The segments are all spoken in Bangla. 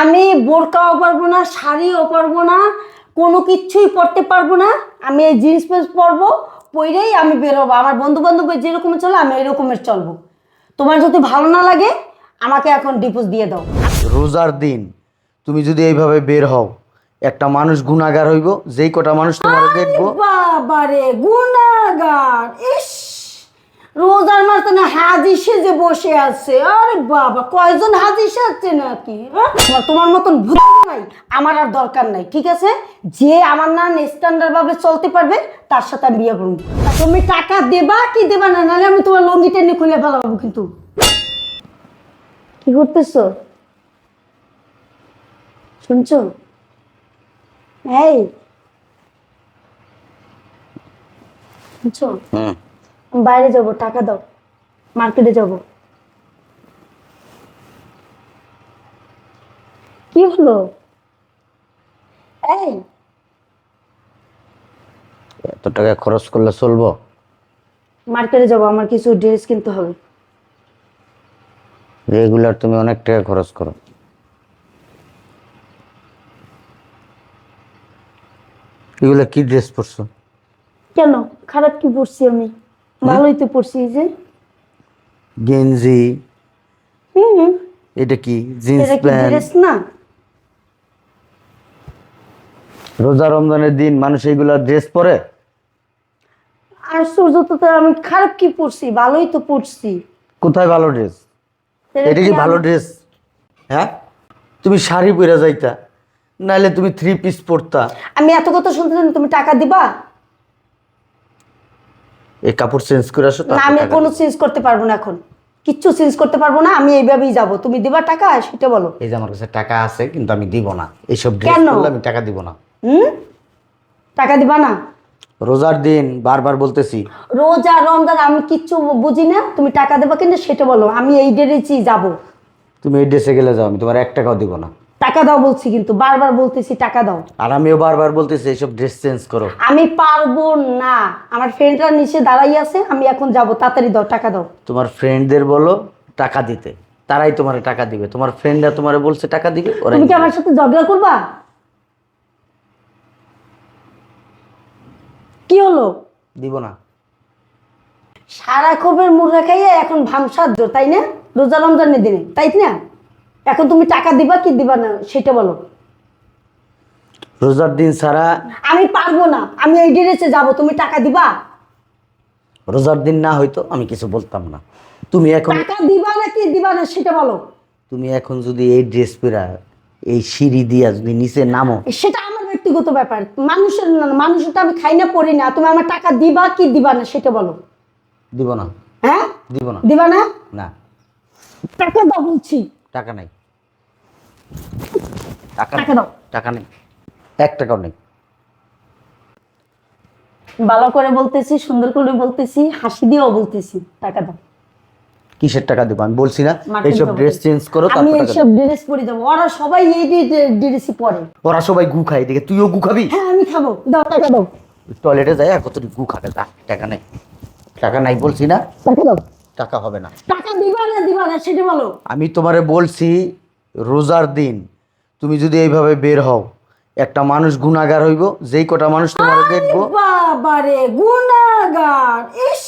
আমি বোরকাও পারব না শাড়িও পারব না কোনো কিচ্ছুই পরতে পারব না। আমি এই জিন্স প্যান্ট পরবো পরেই আমি বেরোবো। আমার বন্ধু বান্ধব যেরকম চলে আমি এরকমের চলবো। তোমার যদি ভালো না লাগে আমাকে এখন ডিপোজ দিয়ে দাও। রোজার দিন তুমি যদি এইভাবে বের হও একটা মানুষ গুণাগার হইব যেই কটা মানুষ তোমার দেখব। বাবারে গুনাগার ইস! রোজার মাস না হাজি সেজে বসে আছে। আরে বাবা, কয়জন হাজি সাজছে নাকি? হ্যাঁ? তোমার- মতন ভূত নাই, আমার আর দরকার নাই, ঠিক আছে? যে আমার না স্ট্যান্ডার্ড ভাবে চলতে পারবে, তার সাথে আমি বিয়ে করব। তুমি টাকা দেবা কি দেবা না, নাহলে আমি তোমার লঙ্গি টেনে খুলে ফেলাবো কিন্তু। কি করতেছো? শুনছো? এই। শুনছো? বাইরে যাব টাকা দাও। মার্কেটে যাব। কি হলো? এই। এত টাকা খরচ করলে চলবো? মার্কেটে যাব আমার কিছু ড্রেস কিনতে হবে। রেগুলার তুমি অনেক টাকা খরচ করো। এগুলো কি ড্রেস পরছো? কেন? খারাপ কি পরছি আমি? ভালোই তো পড়ছি যে। গেঞ্জি। এটা কি? Jeans pant? ড্রেস না? রোজা রমজানের দিন মানুষ এইগুলা ড্রেস পরে? আর সূর্য তো আমি খারাপ কি পড়ছি ভালোই তো পড়ছি কোথায় ভালো ড্রেস? এটা কি ভালো ড্রেস? হ্যাঁ? তুমি শাড়ি পরে যাইতা নাহলে তুমি থ্রি পিস পরতা। আমি এত কথা শুনতে তুমি টাকা দিবা? এই কাপড় চেঞ্জ করে আসো না আমি কোনো চেঞ্জ করতে পারব না এখন। কিচ্ছু চেঞ্জ করতে পারব না আমি এইভাবেই যাব। তুমি দিবা টাকা সেটা বলো। এই যে আমার কাছে টাকা আছে কিন্তু আমি দিব না। এইসব ড্রেস কেন? পরলে আমি টাকা দিব না। হুম? টাকা দিবা না? রোজার দিন বারবার বলতেছি। রোজা রমজান আমি কিচ্ছু বুঝি না তুমি টাকা দেবা কিনা সেটা বলো। আমি এই ডেরেছি যাব। তুমি এই ড্রেসে গেলে যাও আমি তোমার এক টাকাও দিব না। টাকা দাও বলছি কিন্তু বারবার বলতেছি টাকা দাও। আর আমিও বারবার বলতেছি এইসব ড্রেস চেঞ্জ করো। আমি পারব না। আমার ফ্রেন্ডরা নিচে দাঁড়াই আছে আমি এখন যাব তাড়াতাড়ি দাও টাকা দাও। তোমার ফ্রেন্ডদের বলো টাকা দিতে। তারাই তোমার টাকা দিবে। তোমার ফ্রেন্ডরা তোমার বলছে টাকা দিবে ওরাই তুমি কি আমার সাথে ঝগড়া করবা? কি হলো? দিব না। সারা খোপের মুড়া খাইয়ে এখন ভামসাদ্য তাই না? রোজা রমজানের দিনে তাই না? এখন তুমি টাকা দিবা কি দিবা না সেটা বলো। রোজার দিন ছাড়া আমি পারব না আমি এই ড্রেসে যাব তুমি টাকা দিবা? রোজার দিন না হয়তো আমি কিছু বলতাম না। তুমি এখন টাকা দিবা না কি দিবা না সেটা বলো। তুমি এখন যদি এই ড্রেস পরা এই সিঁড়ি দিয়া যদি নিচে নামো সেটা আমার ব্যক্তিগত ব্যাপার। মানুষের না মানুষের আমি খাই না পড়ি না। তুমি আমার টাকা দিবা কি দিবা না সেটা বলো। দিব না। হ্যাঁ? দিব না। দিবা না? না। টাকা দাও বলছি। টাকা নাই। টাকা টাকা দাও। টাকা নেই। এক টাকাও নেই। ভালো করে বলতেছি সুন্দর করে বলতেছি হাসি দিয়েও বলতেছি টাকা দাও। কিসের টাকা দিব? আমি বলছি না এইসব ড্রেস চেঞ্জ করো আমি এইসব ড্রেস পরে যাব ওরা সবাই এই ড্রেসই পরে। ওরা সবাই গু খাই দেখে তুইও গু খাবি? হ্যাঁ আমি খাব। দাও টাকা দাও। টয়লেটে যাই আর কত গু খাবে। টাকা নেই। টাকা নাই বলছি না। টাকা দাও। টাকা হবে না। টাকা দিবা না দিবা না সেটা বলো। আমি তোমারে বলছি রোজার দিন তুমি যদি এইভাবে বের হও একটা মানুষ গুণাগার হইব যেই কটা মানুষ তোমার দেখব। বাবারে গুনাগার ইস!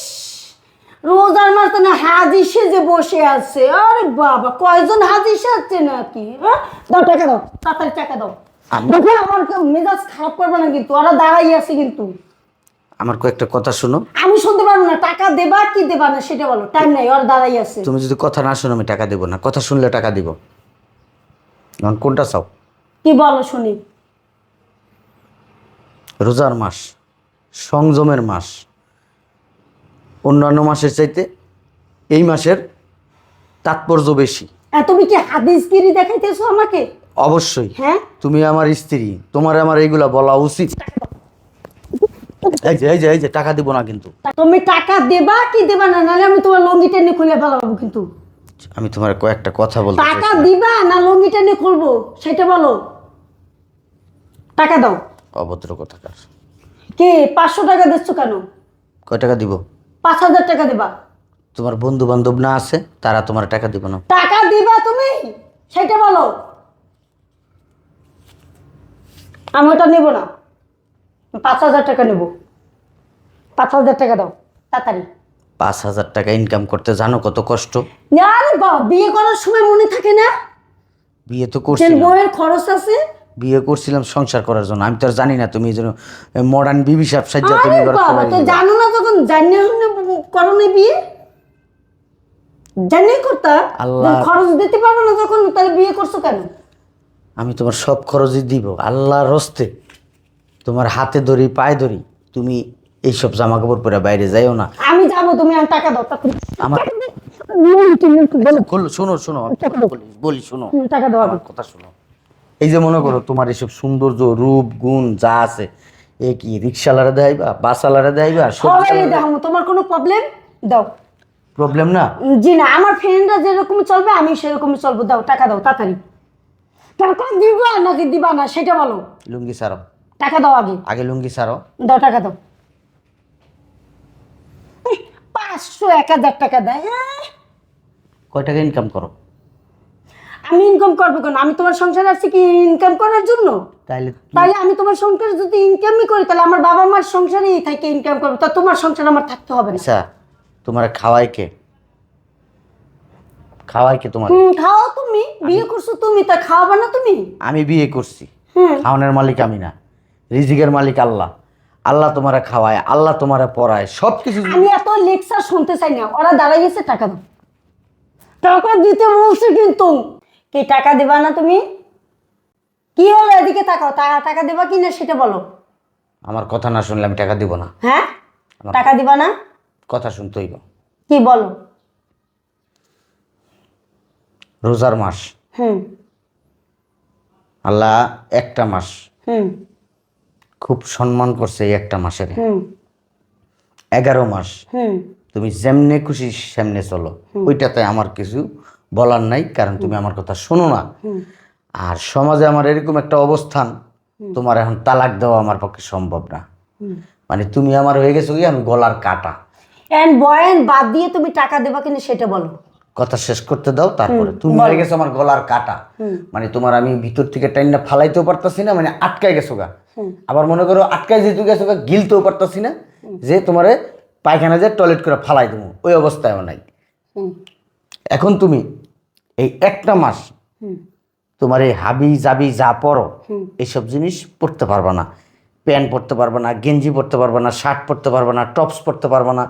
রোজার মাস না হাজি সেজে বসে আছে। আরে বাবা কয়জন হাজি সাজছে নাকি? হ্যাঁ? দাও টাকা দাও তাড়াতাড়ি টাকা দাও। দেখো আমার মেজাজ খারাপ করবে না কিন্তু ওরা দাঁড়াই আছে কিন্তু। আমার কয়েকটা কথা শোনো। আমি শুনতে পারব না টাকা দেবা কি দেবা না সেটা বলো। টাইম নাই ওরা দাঁড়াই আছে। তুমি যদি কথা না শোনো আমি টাকা দেবো না। কথা শুনলে টাকা দিব। এখন কোনটা চাও? কি বলো শুনি। রোজার মাস সংযমের মাস অন্যান্য মাসের চাইতে এই মাসের তাৎপর্য বেশি। তুমি কি হাদিসগিরি দেখাইতেছো আমাকে? অবশ্যই। হ্যাঁ? তুমি আমার স্ত্রী তোমার আমার এইগুলা বলা উচিত। এই যে এই যে এই যে টাকা দিব না কিন্তু। তুমি টাকা দেবা কি দেবা না? নাহলে আমি তোমার লঙ্গি টেনে খুলে ফেলাবো কিন্তু। আমি তোমার কয়েকটা কথা বলতে টাকা দিবা না লঙ্গি টেনে খুলবো? সেটা বলো। টাকা দাও। অভদ্র কথাকার। কে? পাঁচশো টাকা দিচ্ছ কেন? কয় টাকা দিব? পাঁচ হাজার টাকা দিবা। তোমার বন্ধু বান্ধব না আছে তারা তোমার টাকা দিব না। টাকা দিবা তুমি? সেটা বলো। আমি ওটা নেব না। পাঁচ হাজার টাকা নেব। পাঁচ হাজার টাকা দাও। তাড়াতাড়ি। পাঁচ হাজার টাকা ইনকাম করতে জানো কত কষ্ট? আরে বাবা বিয়ে করার সময় মনে থাকে না? বিয়ে তো যে করছিলাম বইয়ের খরচ আছে? বিয়ে করছিলাম সংসার করার জন্য। আমি তো আর জানি না তুমি এই জন্য মডার্ন বিবি সাহেব সাজ্জা তুমি আরে এবার বাবা তো। জানো না তখন জানিয়ে শুনে করো না বিয়ে? জানিয়ে করতা? আল্লাহ- যখন খরচ দিতে পারব না যখন তাহলে বিয়ে করছ কেন? আমি তোমার সব খরচই দিব। আল্লাহর রস্তে তোমার হাতে ধরি পায়ে ধরি। তুমি এইসব জামা কাপড় পরে বাইরে যাইও না। আমি যাব তুমি টাকা দাও টাকা আমার শোনো শোনো বলি, শোনো। টাকা দাও আমার কথা শোনো। এই যে মনে করো তোমার এসব সৌন্দর্য রূপ গুণ যা আছে এ কি রিক্সাওয়ালারা দেখাইবা বাসওয়ালারা দেখাইবা সবাই তোমার কোনো প্রবলেম দাও। প্রবলেম না? জি না আমার ফ্রেন্ডরা যেরকম চলবে আমি সেরকম চলবো। দাও টাকা দাও তাড়াতাড়ি। টাকা দিবা নাকি দিবা না সেটা বলো। লুঙ্গি সারো টাকা দাও আগে। আগে লুঙ্গি সারো দাও টাকা দাও এই, পাঁচশো এক হাজার টাকা দেয় কয় টাকা ইনকাম করো? আমি ইনকাম করব কেন? আমি তোমার সংসার আসছি কি ইনকাম করার জন্য? তাইলে তাহলে আমি তোমার সংসারে যদি ইনকামই করি তাহলে আমার বাবা মার সংসারেই থেকে ইনকাম করব। তা তোমার সংসার আমার থাকতে হবে না। আচ্ছা তোমার খাওয়াই কে? খাওয়াই কে তোমার? হুম খাও তুমি বিয়ে করছ তুমি তা খাওয়াবে না তুমি? আমি বিয়ে করছি। খাওয়ানোর মালিক আমি না। রিজিকের মালিক আল্লাহ। আল্লাহ তোমারে খাওয়ায় আল্লাহ তোমারে পড়ায় সব কিছু আমি এত লেকচার শুনতে চাই না ওরা দাঁড়াই গেছে টাকা দাও। টাকা দিতে বলছে কিন্তু। কি টাকা দেবা না তুমি? কি হলো এদিকে তাকাও তা- টাকা দেবা কি না সেটা বলো। আমার কথা না শুনলে আমি টাকা দিব না। হ্যাঁ? টাকা দিবা না? কথা শুনতে হইব। কি বলো? রোজার মাস। হুম। আল্লাহ একটা মাস। হুম। খুব সম্মান করছে এই একটা মাসের। এগারো মাস। তুমি যেমনে খুশি সেমনে চলো। ওইটাতে আমার কিছু বলার নাই কারণ তুমি আমার কথা শোনো না। আর সমাজে আমার এরকম একটা অবস্থান তোমার এখন তালাক দেওয়া আমার পক্ষে সম্ভব না। মানে তুমি আমার হয়ে গেছো কি? আমি গলার কাটা। এন্ড বয়ান বাদ দিয়ে তুমি টাকা দেবা কিনা সেটা বলো। কথা শেষ করতে দাও তারপরে। তুমি হয়ে গেছো আমার গলার কাটা। মানে তোমার আমি ভিতর থেকে টাইনটা ফালাইতেও পারতাছি না মানে আটকাই গেছো গা। আবার মনে করো আটকাই যেহেতু গেছো গা গিলতেও পারতাছি না যে তোমারে পায়খানা যে টয়লেট করে ফালাই দেবো ওই অবস্থায় নাই। এখন তুমি এই একটা মাস তোমার এই হাবি জাবি যা পরো এইসব জিনিস পরতে পারবে না। প্যান্ট পরতে পারবে না গেঞ্জি পরতে পারবে না শার্ট পরতে পারবে না টপস পরতে পারবে না।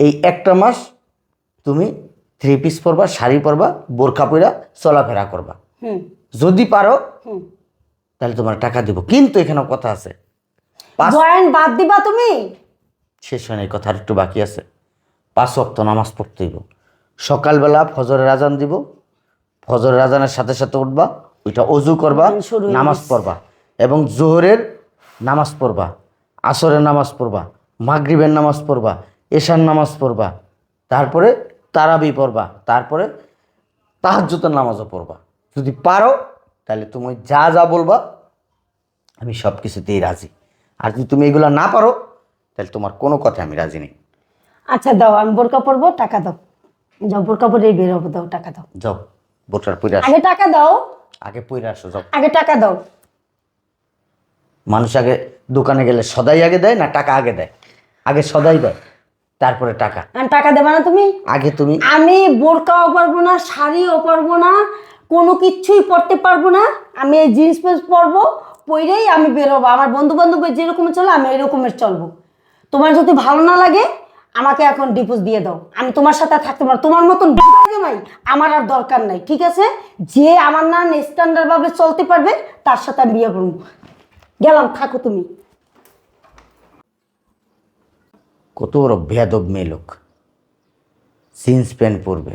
এই একটা মাস তুমি থ্রি পিস পরবা শাড়ি পরবা বোরখা পরা চলাফেরা করবা। যদি পারো তাহলে তোমার টাকা দিব। কিন্তু এখানে কথা আছে। বয়ান বাদ দিবা তুমি? শেষ হয় কথা আর একটু বাকি আছে। পাঁচ অক্ত নামাজ পড়তে হইব। সকালবেলা ফজরের আজান দিব। ফজরের আজানের সাথে সাথে উঠবা ওইটা অজু করবা নামাজ পড়বা এবং জোহরের নামাজ পড়বা আসরের নামাজ পড়বা মাগরিবের নামাজ পড়বা এশার নামাজ পড়বা। তারপরে তারাবি পড়বা তারপরে তাহাজ্জুতের নামাজও পড়বা। যদি পারো তাহলে তুমি যা যা বলবা আমি সব কিছুতেই রাজি। আর যদি তুমি এগুলো না পারো তাহলে তোমার কোনো কথা আমি রাজি নেই। আচ্ছা দাও আমি বোরকা পরবো টাকা দাও। যাও বোরকা পরে বের হব দাও টাকা দাও। যাও পইরা আসো। আগে টাকা দাও। আগে পইরা আসো যাও। আগে টাকা দাও। মানুষ আগে দোকানে গেলে সদাই আগে দেয় না টাকা আগে দেয়? আগে সদাই দেয়? তারপরে টাকা। আর টাকা দেবা না তুমি? আগে তুমি আমি বোরকাও পারব না শাড়িও পারব না কোনো কিচ্ছুই পরতে পারব না। আমি এই জিন্স প্যান্ট পরবো পরেই আমি বেরোবো আমার বন্ধু বান্ধব যেরকম চলে আমি এরকমের চলবো। তোমার যদি ভালো না লাগে আমাকে এখন ডিপোজ দিয়ে দাও। আমি তোমার সাথে থাকতে পারব না। তোমার মতন নাই আমার আর দরকার নাই ঠিক আছে? যে আমার না স্ট্যান্ডার্ডভাবে চলতে পারবে তার সাথে আমি বিয়ে করব। গেলাম থাকো তুমি। কত বড় ভেদব মেয়ে লোক। জিন্স প্যান্ট পরবে,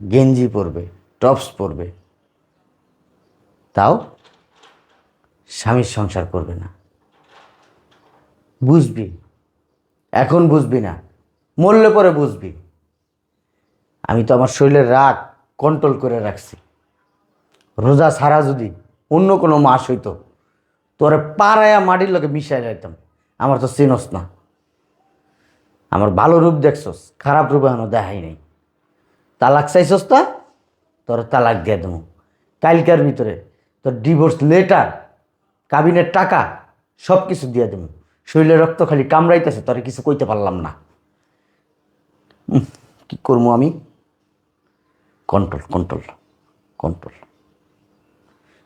গেঞ্জি পরবে, টপস পরবে। তাও স্বামীর সংসার করবে না। বুঝবি, এখন বুঝবি না, মরলে পরে বুঝবি। আমি তো আমার শরীরের রাগ কন্ট্রোল করে রাখছি। রোজা ছাড়া যদি অন্য কোনো মাস হইতো, তোরে পাড়ায়া মাটির লোকে মিশাই যাইতাম আমার তো চিনস না। আমার ভালো রূপ দেখছস, খারাপ রূপ এখনও দেখাই নাই। তালাক চাইছস তা? তোর তালাক দিয়ে দেবো। কালকার ভিতরে তোর ডিভোর্স লেটার কাবিনের টাকা সব কিছু দিয়ে দেবো। শরীরে রক্ত খালি কামড়াইতেছে, তোরে কিছু কইতে পারলাম না। কি করব আমি? কন্ট্রোল কন্ট্রোল কন্ট্রোল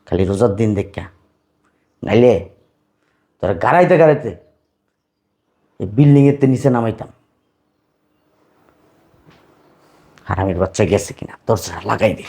খালি রোজার দিন দেখা নাইলে তোরা গাড়াইতে গাড়াইতে বিল্ডিংয়ের তো নিচে নামাইতাম। হারামির বাচ্চা গেছে কিনা দরজাটা লাগাই দে